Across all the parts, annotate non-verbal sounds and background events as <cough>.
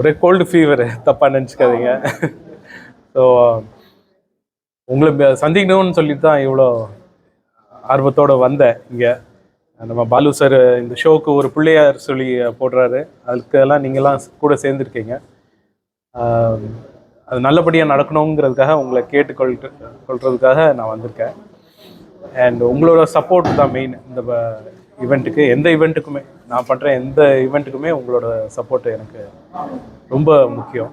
ஒரே gold fever தப்பாக நினச்சிக்காதீங்க. ஸோ உங்களை சந்திக்கணும்னு சொல்லி தான் இவ்வளோ ஆர்வத்தோடு வந்தேன் இங்கே. நம்ம பாலு சார் இந்த ஷோக்கு ஒரு பிள்ளையார் சொல்லி போடுறாரு. அதுக்கெல்லாம் நீங்கள்லாம் கூட சேர்ந்துருக்கீங்க. அது நல்லபடியாக நடக்கணுங்கிறதுக்காக உங்களை கேட்டுக்கொள் கொள்றதுக்காக நான் வந்திருக்கேன். அண்ட் உங்களோட சப்போர்ட் தான் மெயின் இந்த ஈவெண்ட்டுக்கு எந்த ஈவெண்ட்டுக்குமே நான் பண்ணுற எந்த ஈவெண்ட்டுக்குமே உங்களோட சப்போர்ட் எனக்கு ரொம்ப முக்கியம்.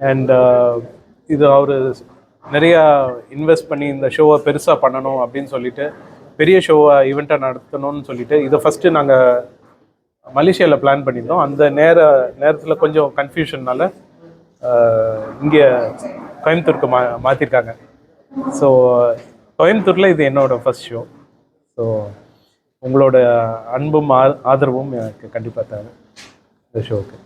அண்ட் uh, இது அவர் நிறையா இன்வெஸ்ட் பண்ணி இந்த ஷோவை பெருசாக பண்ணணும் அப்படின்னு சொல்லிட்டு பெரிய ஷோவை ஈவெண்ட்டாக நடத்தணும்னு சொல்லிட்டு இதை ஃபஸ்ட்டு நாங்கள் மலேசியாவில் பிளான் பண்ணியிருந்தோம். அந்த நேர நேரத்தில் கொஞ்சம் கன்ஃபியூஷன்னால uh, இங்கே கோயம்புத்தூருக்கு மா மாற்றிருக்காங்க ஸோ கோயம்புத்தூரில் இது என்னோடய ஃபஸ்ட் ஷோ ஸோ உங்களோட அன்பும் ஆதரவும் எனக்கு கண்டிப்பாக தேவை. இந்த ஷோவுக்கு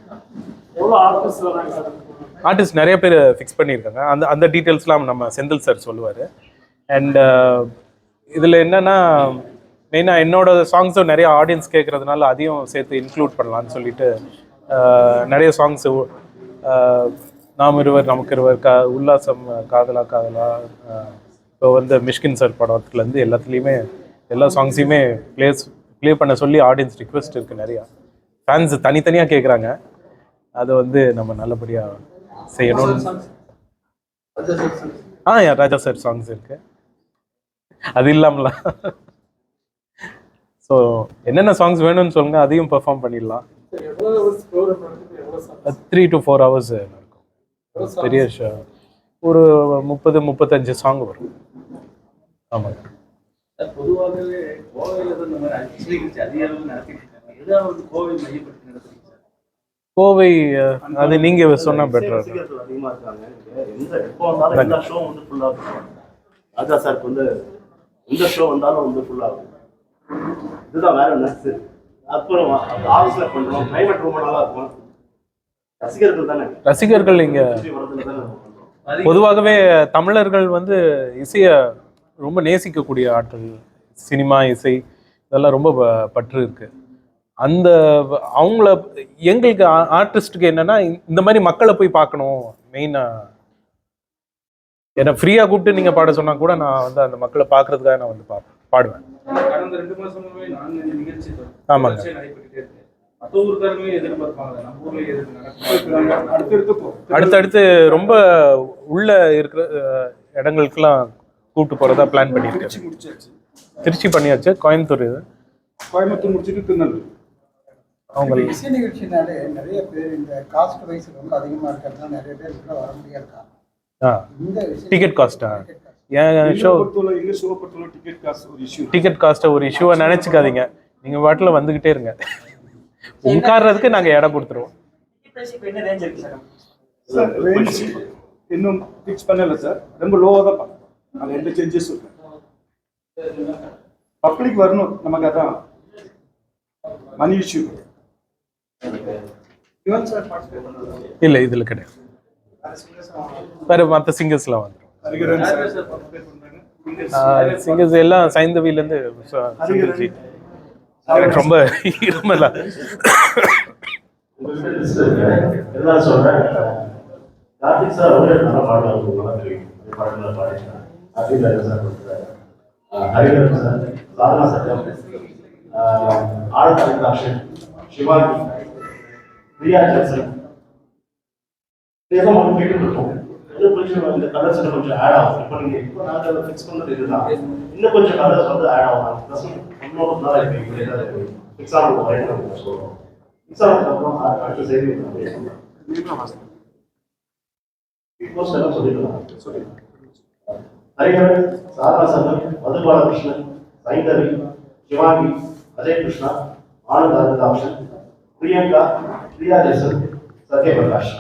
ஆர்டிஸ்ட் நிறைய பேர் ஃபிக்ஸ் பண்ணியிருக்காங்க. அந்த அந்த டீட்டெயில்ஸ்லாம் நம்ம செந்தில் சார் சொல்லுவார். அண்ட் இதில் என்னென்னா மெயினாக என்னோட சாங்ஸும் நிறைய ஆடியன்ஸ் கேட்குறதுனால அதையும் சேர்த்து இன்க்ளூட் பண்ணலான்னு சொல்லிட்டு நிறைய சாங்ஸு நாம் இருவர் நமக்கு இருவர் கா உல்லாசம் காதலா காதலா இப்போ வந்து மிஷ்கின் சார் படத்துலேருந்து எல்லாத்துலேயுமே எல்லா சாங்ஸையுமே ப்ளேஸ் ப்ளே பண்ண சொல்லி ஆடியன்ஸ் ரிக்வெஸ்ட் இருக்குது நிறையா. ஃபேன்ஸ் தனித்தனியாக கேட்குறாங்க அதை வந்து நம்ம நல்லபடியாக செய்யணும்னு ஆ ராஜா சார் சாங்ஸ் இருக்கு. அது இல்லாமல. ஸோ என்னென்ன சாங்ஸ் வேணும்னு சொல்லுங்க அதையும் பெர்ஃபார்ம் பண்ணிடலாம். த்ரீ டு ஃபோர் ஹவர்ஸ் நடக்கும். பெரிய ஒரு முப்பது முப்பத்தஞ்சு சாங் வரும். ஆமாங்க. பொதுவாகவே கோவையில இந்த மாதிரி அதிக அளவில் நடத்திட்டு இருக்காங்க. எதாவது வந்து கோவை மையப்படுத்தி நடத்துறீங்க சார் கோவை அது நீங்க சொன்னா பெட்டரா அதிகமா இருக்காங்க. எந்த எப்போ வந்தாலும் எல்லா ஷோ வந்து ஃபுல்லா இருக்கும். ராஜா சாருக்கு வந்து எந்த ஷோ வந்தாலும் வந்து ஃபுல்லா இருக்கும். இதுதான் வேற நர்ஸ் அப்புறம் ஆஃபீஸ்ல பண்றோம். கிளைமேட் ரொம்ப நல்லா இருக்கும். ரசிகர்கள் தானே? ரசிகர்கள் இங்க பொதுவாகவே தமிழர்கள் வந்து இசையை ரொம்ப நேசிக்கக்கூடிய ஆட்கள் சினிமா இசை இதெல்லாம் ரொம்ப ப- பற்று இருக்கு. அந்த அவங்கள எங்களுக்கு ஆர்டிஸ்ட்டுக்கு என்னன்னா இந்த- மாதிரி மக்களை போய் பார்க்கணும் மெயினாக என்னை ஃப்ரீயாக கூப்பிட்டு நீங்கள் பாட சொன்னா கூட நான் வந்து அந்த மக்களை பார்க்கறதுக்காக நான் வந்து பா பாடுவேன். கடந்த ரெண்டு மாசமாவே நான்கு நிகழ்ச்சி ஆமாங்க. அடுத்தடுத்து போ. அடுத்தடுத்து ரொம்ப உள்ள இருக்கிற இடங்களுக்கெல்லாம் கூப்பிட்டு போகிறதா பிளான் முடிச்சாச்சு. திருச்சி பண்ணியாச்சு? கோயம்புத்தூர் இது? கோயம்புத்தூர் முடிச்சுட்டு திருநெல்வேலி. அவங்க இசை நிகழ்ச்சினாலே நிறைய பேர் இந்த காஸ்ட் வைஸ் ரொம்ப அதிகமா இருக்கிறதுனால நிறைய பேர் உள்ள வர முடியாது டிக்கெட் காஸ்ட்டா எங்களை ஷோ டிக்கெட் காசு ஒரு இஷ்யூ டிக்கெட் காஸ்ட்டை ஒரு இஷ்யூவை நினச்சிக்காதீங்க. நீங்கள் வாட்டில் வந்துக்கிட்டே இருங்க. உட்கார்றதுக்கு நாங்கள் இடம் கொடுத்துருவோம். இன்னும் ஃபிக்ஸ் பண்ணல சார் ரொம்ப லோவாக தான் அதில் எந்த சேஞ்சஸ் இல்லை. பப்ளிக் வரணும் நமக்கு அதான். மணி இஷ்யூ இல்லை இதில் கிடையாது. வேறு மற்ற சிங்கர்ஸ்லாம் வந்துடும் சிங்கர்ஸ் எல்லாம் சைந்தவிலேருந்து சிங்கர்ஜி எனக்கு ரொம்ப இருமலா சொல்றேன். கார்த்திக் சார் அவரே நல்லா பாடுவாங்க உங்களுக்கு சார் கொடுத்தாரு ஹரிகரன் சார் சாதனா சட்டம் ஆழ்ந்த அக்ஷன் பிரியா ஜென்சன் இதெல்லாம் கேட்டு இருக்கோம் இன்னும் கொஞ்சம் இந்த கலர்ஸ் கொஞ்சம் ஆட் ஆகும் இப்போ இப்போ ஃபிக்ஸ் பண்ணது இதுதான் இன்னும் கொஞ்சம் கலர்ஸ் வந்து ஆட் ஆகும் ப்ளஸ் இன்னொரு அடுத்த செய்தி சொல்லிடலாம் ஹரிஹரன் சாரா மது பாலகிருஷ்ணன் சைந்தவி சிவாங்கி அஜய் கிருஷ்ணா ஆனந்த் அனந்தாப்ஷன் பிரியங்கா பிரியா ஜெசன் சத்யபிரகாஷ்.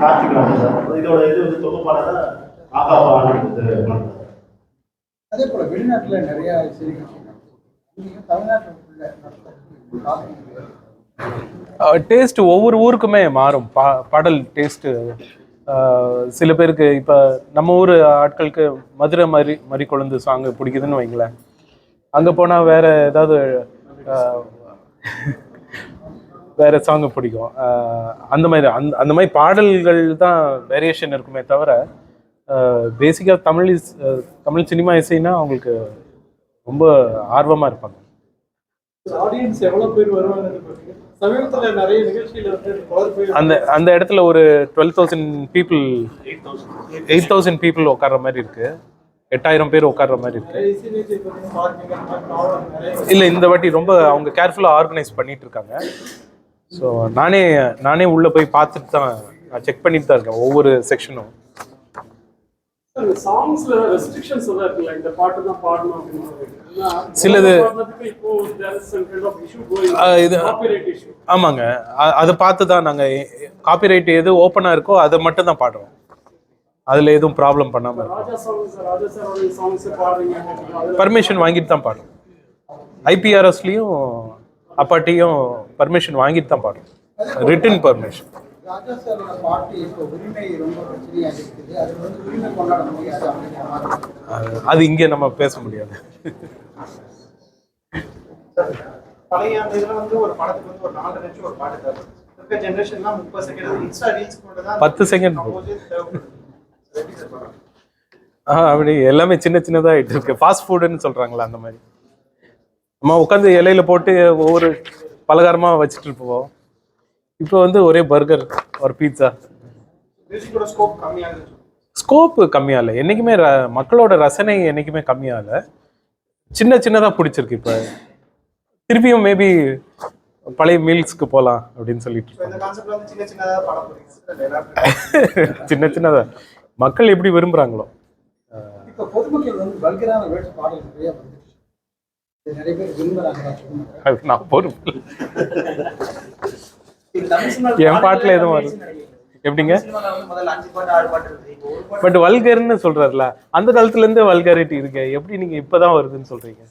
கார்த்திக் ராமன் இதோட இது வந்து தொகுப்பாளர் ஆகா பாலன் இது பண்றாரு. அதே போல வெளிநாட்டுல நிறைய டேஸ்ட் ஒவ்வொரு ஊருக்குமே மாறும். பா பாடல் டேஸ்ட்டு சில பேருக்கு இப்போ நம்ம ஊர் ஆட்களுக்கு மதுரை மாதிரி மறி கொழுந்து சாங் பிடிக்குதுன்னு வைங்களேன். அங்கே போனால் வேற ஏதாவது வேற சாங்கு பிடிக்கும். அந்த மாதிரி அந்த அந்த மாதிரி பாடல்கள் தான் வேரியேஷன் இருக்குமே தவிர பேசிக்காக தமிழ் இஸ் தமிழ் சினிமா இசைனா அவங்களுக்கு ரொம்ப ஆர்வமாக இருப்பாங்க. ஆடியன்ஸ் எவ்வளோ பேர் வருவாங்க சமீபத்தில் நிறைய நிகழ்ச்சியில் வந்து அந்த அந்த இடத்துல ஒரு twelve thousand people eight thousand people உட்கார்ற மாதிரி இருக்கு. எட்டாயிரம் பேர் உட்கார்ற மாதிரி இருக்கு. இல்லை இந்த வாட்டி ரொம்ப அவங்க கேர்ஃபுல்லாக ஆர்கனைஸ் பண்ணிட்டு இருக்காங்க. ஸோ நானே நானே உள்ளே போய் பார்த்துட்டு தான் நான் செக் பண்ணிட்டு தான் இருக்கேன் ஒவ்வொரு செக்ஷனும் சாங்ஸ்ல ரெஸ்ட்ரிக்ஷன்ஸ் எல்லாம் இருக்குல்ல இந்த பாட்டு தான் பாடணும் அப்படின்னு ஏன்னா, சிலது- இது- ஆமாங்க. அதை பார்த்து தான் நாங்கள் காப்பிரைட் எது ஓப்பனாக இருக்கோ அதை மட்டும் தான் பாடுறோம். அதில் எதுவும் ப்ராப்ளம் பண்ணாமல் இருக்கும். பர்மிஷன் வாங்கிட்டு தான் பாடுறோம். ஐபிஆர்எஸ்லேயும் அப்பாட்டியும் பர்மிஷன் வாங்கிட்டு தான் பாடுறோம். ரிட்டன் பர்மிஷன் ராஜா சாரோட பாட்டு இப்போ உரிமை ரொம்ப பிரச்சனையாக இருக்குது. அது வந்து உரிமை கொண்டாட முடியாது அப்படிங்கிற மாதிரி. அது இங்கே நம்ம பேச முடியாது. பழைய அந்த இதுல வந்து ஒரு படத்துக்கு வந்து ஒரு நாலு நிமிஷம் ஒரு பாட்டு தேவை இருக்க ஜென்ரேஷன்லாம் முப்பது செகண்ட் இன்ஸ்டா ரீல்ஸ் கொண்டு தான் பத்து செகண்ட் ஆ அப்படி எல்லாமே சின்ன சின்னதாக ஆயிட்டு இருக்கு. ஃபாஸ்ட் ஃபுட்டுன்னு சொல்கிறாங்களா அந்த மாதிரி. நம்ம உட்காந்து இலையில போட்டு ஒவ்வொரு பலகாரமாக வச்சுட்டு இருப்போம். இப்போ வந்து ஒரே பர்கர் ஒரு பீட்சா ஸ்கோப்பு கம்மியாகல என்றைக்குமே ர மக்களோட ரசனை என்றைக்குமே கம்மியாகல சின்ன சின்னதாக பிடிச்சிருக்கு இப்போ. திருப்பியும் மேபி பழைய மீல்ஸ்க்கு போகலாம் அப்படின்னு சொல்லிட்டு சின்ன சின்னதாக <laughs> மக்கள் எப்படி விரும்புகிறாங்களோ நான் பொறுப்பு இல்ல. என் பாட்டுல எதுவும் வரும்? எப்படிங்க? பட் வல்கர்னு சொல்றாருல. அந்த காலத்துல இருந்தே வல்காரிட்டி இருக்கு. எப்படி நீங்க இப்பதான் வருதுன்னு சொல்றீங்க?